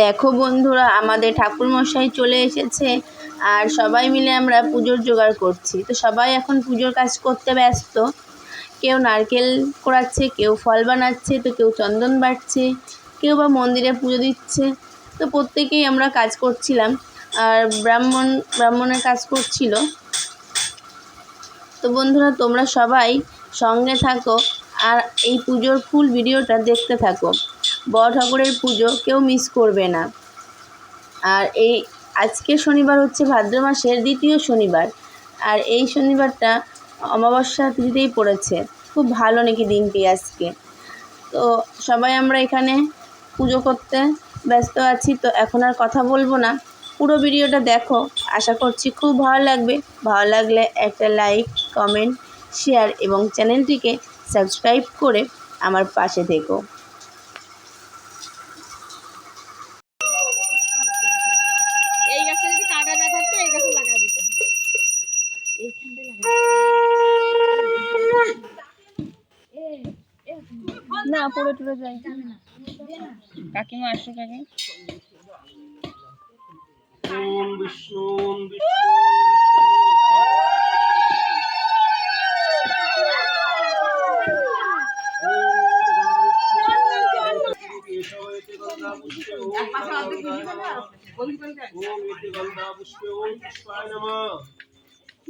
দেখো বন্ধুরা, আমাদের ঠাকুরমশাই চলে এসেছে আর সবাই মিলে আমরা পুজোর জোগাড় করছি। তো সবাই এখন পুজোর কাজ করতে ব্যস্ত। কেউ নারকেল কোড়াচ্ছে, কেউ ফল বানাচ্ছে, তো কেউ চন্দন বাটছে, কেউ বা মন্দিরে পুজো দিচ্ছে। তো প্রত্যেকেই আমরা কাজ করছিলাম আর ব্রাহ্মণ, ব্রাহ্মণের কাজ করছিল। তো বন্ধুরা, তোমরা সবাই সঙ্গে থাকো আর এই পুজোর ফুল ভিডিওটা দেখতে থাকো। বড় ঠাকুরের পুজো কেউ মিস করবে না। আর এই আজকে শনিবার হচ্ছে ভাদ্র মাসের দ্বিতীয় শনিবার। আর এই শনিবারটা অমাবস্যা তিথিতেই পড়েছে। খুব ভালো নাকি দিনটি আজকে? তো সবাই আমরা এখানে পুজো করতে ব্যস্ত আছি, তো এখন আর কথা বলব না। পুরো ভিডিওটা দেখো। আশা করছি খুব ভালো লাগবে। ভালো লাগলে একটা লাইক কমেন্ট শেয়ার এবং চ্যানেলটিকে সাবস্ক্রাইব করে আমার পাশে থেকো এই গাছটা যদি কাটা না থাকতো এই গাছে লাগা দিতাম না পড়ে টুড়ে যাই কাকিমা আসো কাকি ওম বিষ্ণু ওম বিষ্ণু ওম ইতি গন্ধা পুষ্পে ওম পুষ্পায় নমঃ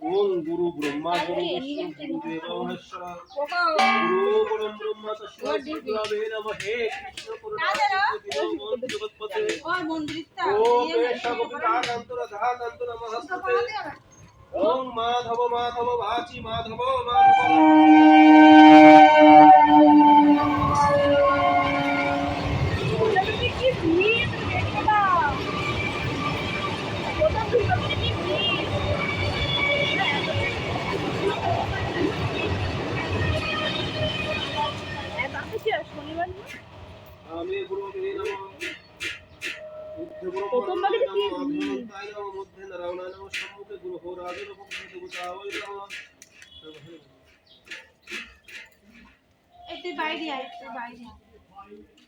ওম গুরু ব্রহ্মা গুরু বিষ্ণু গুরু মহেশ্বর গুরু পরম ব্রহ্ম তস্মৈ গুরবে নমঃ কৃষ্ণ করুণা জগৎপতে ওম বেশগোপিকাকান্তর ধাকান্তর ওম মাধব মাধব ভাচি মাধব মাধব।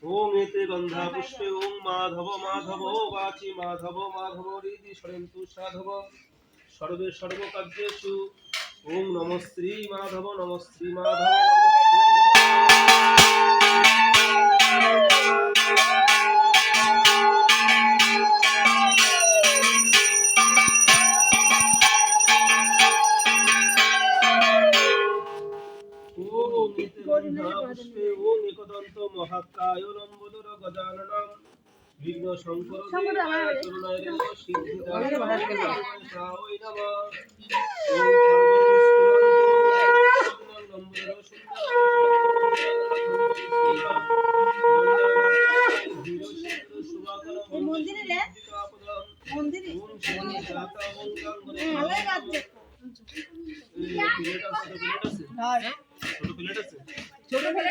ওম এতে গন্ধা পুষ্পে ওম মাধব মাধব বাচি মাধব মাধব হৃদি সরেন্তু সাধব সর্বে সর্বকার্যেষু ওম নম শ্রী মাধব নম শ্রী মাধব নম শ্রী ওম পুষ্পে ওম একদন্ত মহাকায় লম্বোদর গজাননম বিঘ্ন শঙ্কর করুণায় রেব সিদ্ধি ওই নমঃ। ওম লম্বোদর মন্দিরে? মন্দিরে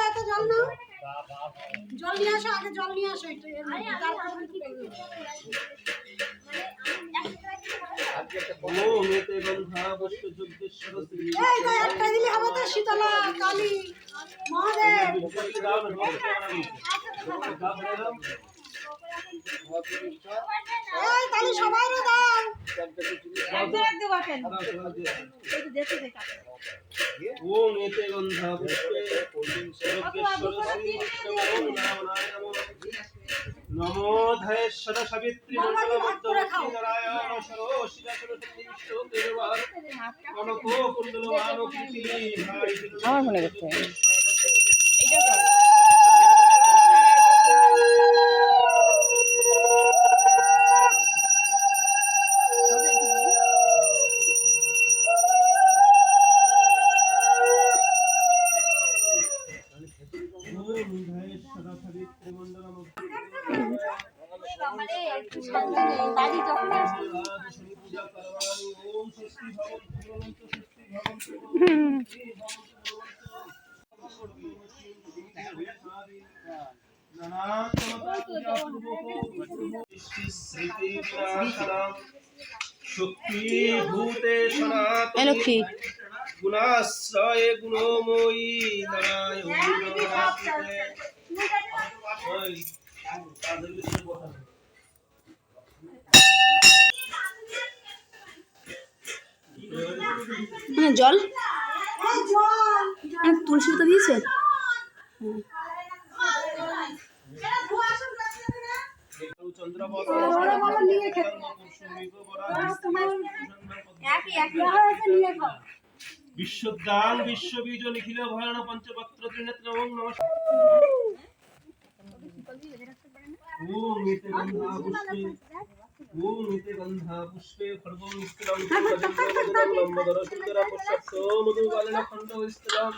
এত জল নাও। জল নিয়ে আসো আগে জল নিয়ে আসো একটু শীতলা কালী মহাদেব। বিশ্বকে দাও না দাও ভরে দাও এই তাহলে সবাইরও দাও। ওম এতে গন্ধা পুষ্পে নমঃ ধয়েশ্বর সাবিত্রী আমার মনে করছে এইটা শক্তি ভূতে লক্ষ্মী। গুণাশ্রয়ে গুণময়ী। মানে জল? এই জল আর তুলসী পাতা দিয়েছে? বিশ্বদান বিশ্ববীজ নিখিল ভয়ান পঞ্চপত্র ত্রিনেত্র ওম নমঃ ওম নিতে গন্ধা পুষ্পে ওম নিতে গন্ধা পুষ্পে খড়গম নিষ্কলম লম্বদর সুন্দর পশ্চাৎ মধু বালন খণ্ড স্থলম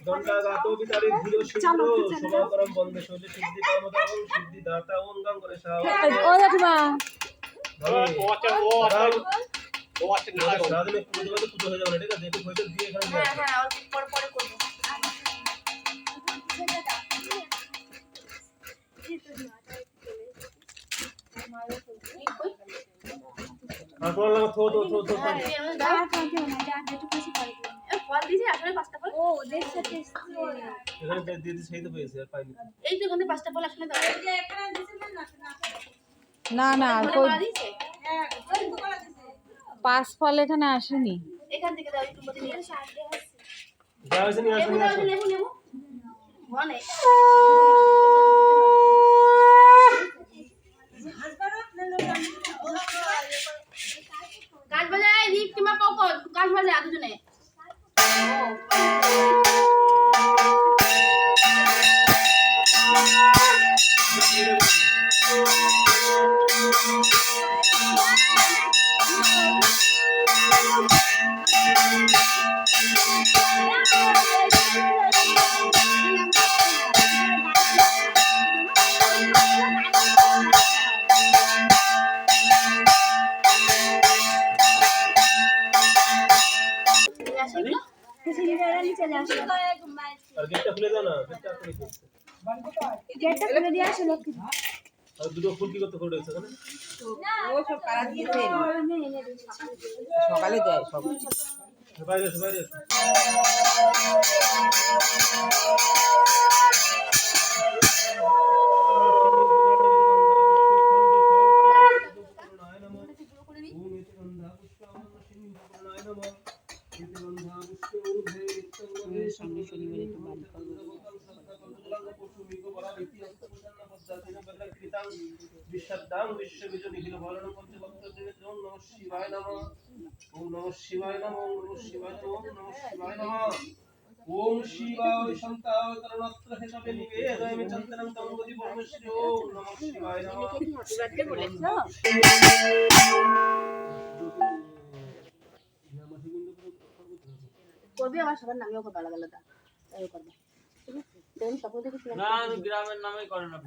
দণ্ডাগাত বিতারি ধীর শীঘ্র সমাকরম বন্দে শৈলে সিদ্ধি কামদাম সিদ্ধি দাতা ওম গং সাহা ও পুজো হয়ে যাবে না ঠিক আছে একটু পয়সা দিয়ে এখানে নিয়ে হ্যাঁ অল্প পরে পরে করব। আর তোমার লাগা থো থো থো থো থো। ফল দিয়েছে আসলে পাঁচটা ফল? ও দেখছে দেখছে এখানে দিয়ে দিয়ে সেই তো পেয়েছে আর পাইনি। এই তো এখানে পাঁচটা ফল আসলে দাও। না না কই? পাঁচ ফল এখানে আসেনি। এখান থেকে দাও একটু মধ্যে নিয়ে আসো। নিয়ে দাও মনে। বাজায় কিংবা পকর বাজায় দুজনে। গেটটা খুলে আর দুটো ফুল কি করতে করে রয়েছে সকালে যায় সব বাইরে বাইরে ত্রিনেত্র ওম শিবায় নমঃ ওম নমঃ শিবায় নমঃ ওম নমঃ ওম নমঃ শিবায় নমঃ ওম শিবায় শান্তায় করণত্র হেতবে আমার সবার নামেও করবে আলাদা আলাদা করবে?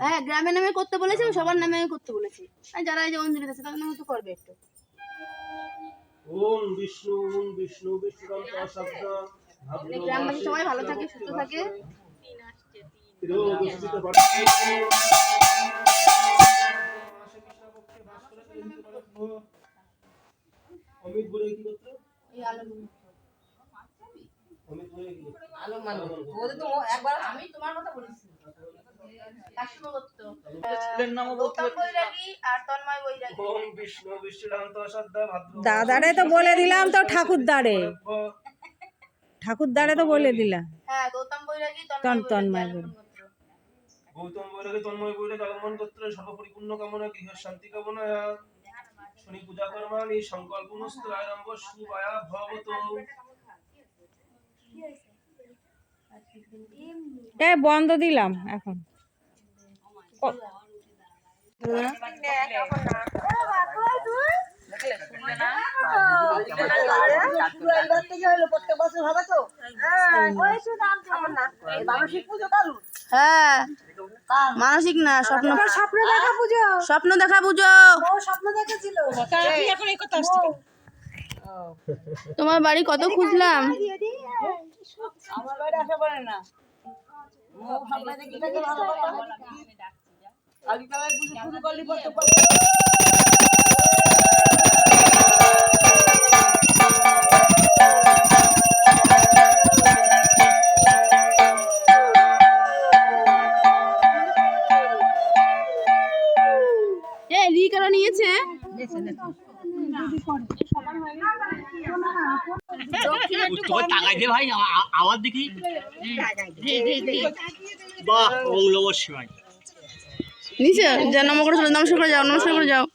হ্যাঁ গ্রামের নামে করতে বলেছি আমি সবার নামে করতে বলেছি। আর যারা এই যে অঞ্জলি আছে তাদের নামে তো করবে একটু। ওম বিষ্ণু ওম বিষ্ণু বিষ্ণুরন্ত শব্দ গ্রামবাসী সবাই ভালো থাকে সুস্থ থাকে। অমিত বলে কি করতে এই আলো অমিত বলে কি করতে আলো মানুষ। ওদের তো একবার আমি তোমার কথা বলেছি। দাদারে তো বলে দিলাম তো ঠাকুরদারে। ঠাকুরদারে তো বলে দিলাম। হ্যাঁ গৌতম বৈরাগী তন্ময়। গৌতম বৈরাগে তন্ময় বৈরাগ আগমন করতে সর্বপরিপূর্ণ কামনা গৃহ শান্তি কামনা। শনি পূজা কর্মাণি সংকল্প আরম্ভ শুভায়া ভবত। এ বন্ধ দিলাম এখন। প্রত্যেক বছর হবে তো মানসিক হ্যাঁ মানসিক না স্বপ্ন। স্বপ্ন দেখা পুজো? স্বপ্ন দেখা পুজো। ও স্বপ্ন দেখেছিল এখন এই কথা আসছে তোমার বাড়ি কত খুঁজলাম? আমার বাড়ি না দে ভাই আ- আ- আমার দেখি। বাহ ওম নম শিবায় নিচে যা নমস্কার করে নমস্কার করে যাও নমস্কার করে যাও।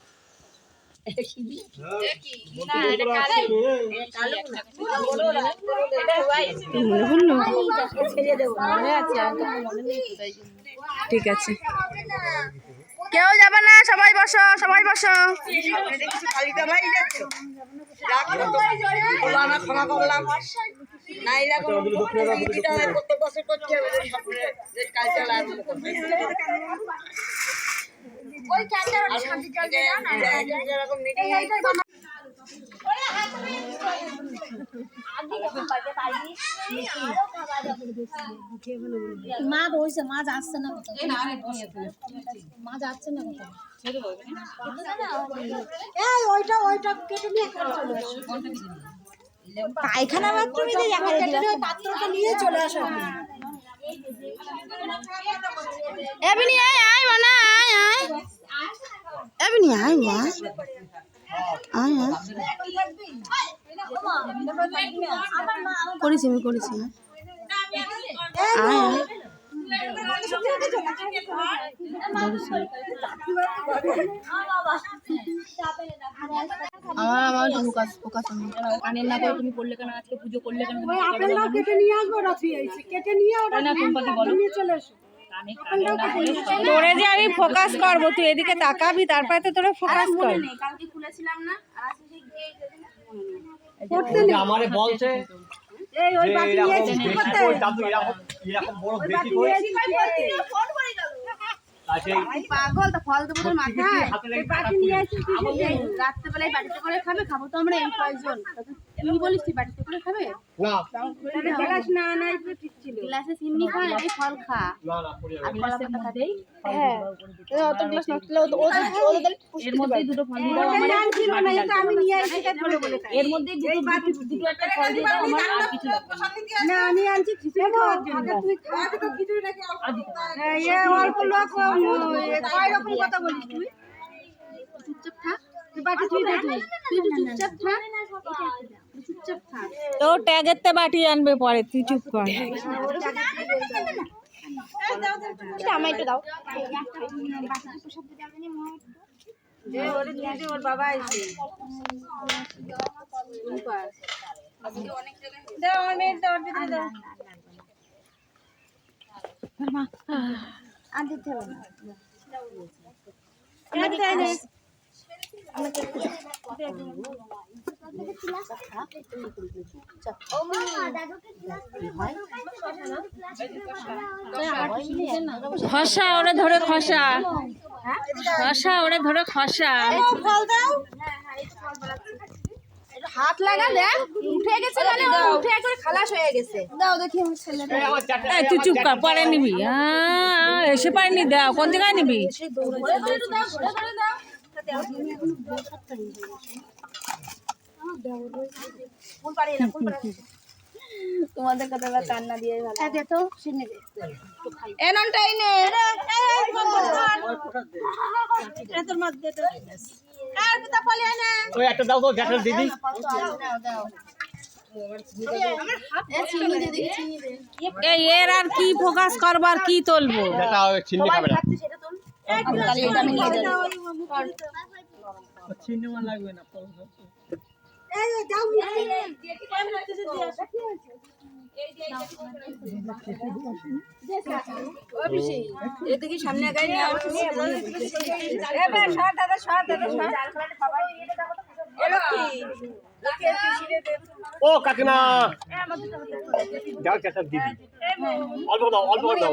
ঠিক আছে। কেউ যাবে না সবাই বসো সবাই বসো ক্ষমা করলাম ওই মাছ হয়েছে মাছ আসছে না। মাছ আসছে না। এই ওইটা ওইটা কেটে নিয়ে এখানে চলে আসো। পায়খানা বাথরুমে পাত্রটা নিয়ে চলে আসো। এবিনি আয় আয় মানা আয় আয়। এবিনি আয় মা করেছি আমি করেছি। আমার আমার ফোকাস ফোকাস কানের না করে তুমি করলে কেন? আজকে পুজো করলে কেন? আপেলটাও কেটে নিয়ে আসব আইছি। কেটে নিয়ে ওটা না টুম্পাদি বলো? চলে এসো তোরে যে আমি ফোকাস করব তুই এদিকে তাকাবি তারপরে তো তোরে ফোকাস কর। কালকে খুলেছিলাম না আর আজকে গিয়ে আমারে বলছে এই ওই বাটি নিয়ে এসেছি করতে এরকম এরকম বড় বেশি করে নিয়ে এসেছি করতে পাগল তা ফল দেবো তোর মাথায়। বাটি নিয়ে এসেছি রাত্রেবেলায় বাড়িতে করে খাবে খাব তো আমরা এই কয়েকজন। তুই- তুই বলিস তুই বাড়িতে করে খাবে? না। না গ্লাসে চিমনি খা এই ফল খা না না পড়ে যাবে। আর কলা পাতা খা দেই অত গ্লাস নষ্ট হলে ও এর মধ্যে দুটো ফল দিয়ে আমার জান ছিল না এটা আমি নিয়ে এসেছি তাই বলে বলে এর মধ্যে দুটো দুটো দুটো একটা ফল দিয়ে আমার আর কিছু না। না আমি আনছি খিচুড়ি খাওয়ার জন্য তুই খা তো খিচুড়ি রেখে এ অল্প লোক কয় রকম কথা বলিস তুই চুপচাপ থাক তুই বাটি তুই তুই চুপচাপ থাক তো ট্যাগের তে বাটি আনবে পরে তুই চুপ কর। আমার একটু দাও দে ওরে দিয়ে দে ওর বাবা এসে দে আমার মেয়ের দে ওর ভিতরে দে আর দিতে হবে না খসা ওরে ধরে খসা খসা ওরে ধরে খসা ফল দাও হাত লাগা দেখ উঠে গেছে মানে ও উঠে করে খালাস হয়ে গেছে দাও দেখি আমার ছেলে এই তুই চুপ কর পরে নিবি এসে পারিনি দাও কোন জায়গায় নিবি তোমাদের কথা কান্না দিয়ে ভালো। তো। সিনে দে এ নে। এটা মধ্যে তো। আর পিতা পালিয়ে না। ওই একটা দাও তো গ্যাসের দিদি। এ চিনি দে দেখি চিনি দে। এই এর আর কি ফোকাস করবার কি তুলবো? চিনি খাবে না। তাহলে এটা আমি নিয়ে যাব। এই ওই দাও। এদিকে সামনে গাড়ি নিয়ে আবার এবার সর দাদা সর দাদা সর। ও কাকিমা। যাও দিদি অল্প দাও অল্প দাও।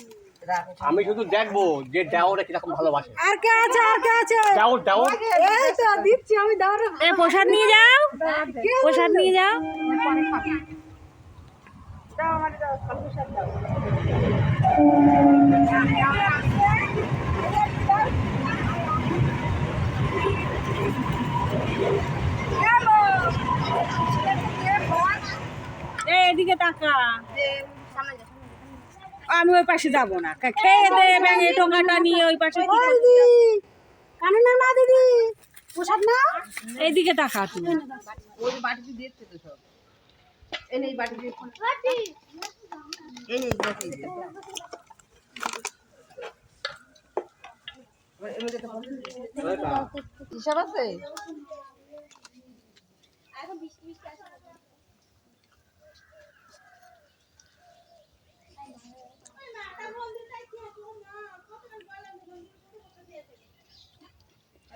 আমি শুধু দেখব যে দেওয়াটা কীরকম ভালোবাসে। আর কে আছে আর কে আছে? দেও দেও এই তো দিচ্ছি আমি দাঁড়া এ প্রসাদ নিয়ে যাও। প্রসাদ নিয়ে যাও। দাও আমার দাও কালকে দাও। এদিকে তাকা। আমি ওই পাশে যাব না। খেয়ে দে ব্যাঙে টোকাটা নিয়ে ওই পাশে কি করতে দিদি। কানে না না দিদি? প্রসাদ না? এইদিকে তাকা তুমি। হিসাব আছে?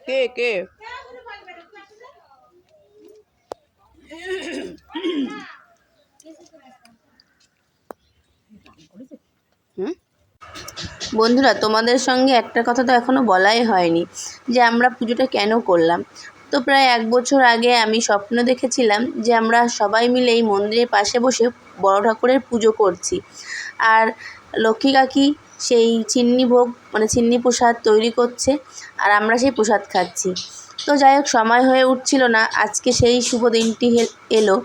কে কে? বন্ধুরা, তোমাদের সঙ্গে একটা কথা তো এখনও বলাই হয়নি, যে আমরা পুজোটা কেন করলাম। তো প্রায় এক বছর আগে আমি স্বপ্ন দেখেছিলাম যে আমরা সবাই মিলে এই মন্দিরের পাশে বসে বড় ঠাকুরের পুজো করছি। আর লক্ষ্মী কাকি সেই চিন্নি ভোগ মানে চিন্নি প্রসাদ তৈরি করছে আর আমরা সেই প্রসাদ খাচ্ছি। তো যাই হোক, সময় হয়ে উঠছিল না, আজকে সেই শুভ দিনটি এলো।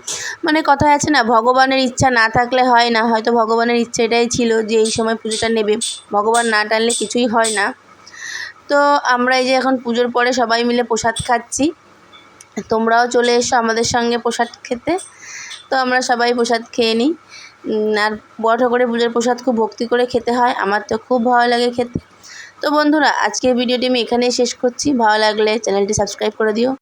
মানে কথায় আছে না, ভগবানের ইচ্ছা না থাকলে হয় না, হয়তো ভগবানের ইচ্ছা এটাই ছিল যে এই সময় পুজোটা নেবে। ভগবান না টানলে কিছুই হয় না। তো আমরা এই যে এখন পুজোর পরে সবাই মিলে প্রসাদ খাচ্ছি। তোমরাও চলে এসো আমাদের সঙ্গে প্রসাদ খেতে। তো আমরা সবাই প্রসাদ খেয়ে নিই। আর বড় ঠাকুরের পুজোর প্রসাদ খুব ভক্তি করে খেতে হয়। আমার তো খুব ভালো লাগে খেতে। তো বন্ধুরা, আজকের ভিডিওটি আমি এখানেই শেষ করছি। ভালো লাগলে চ্যানেলটি সাবস্ক্রাইব করে দিও।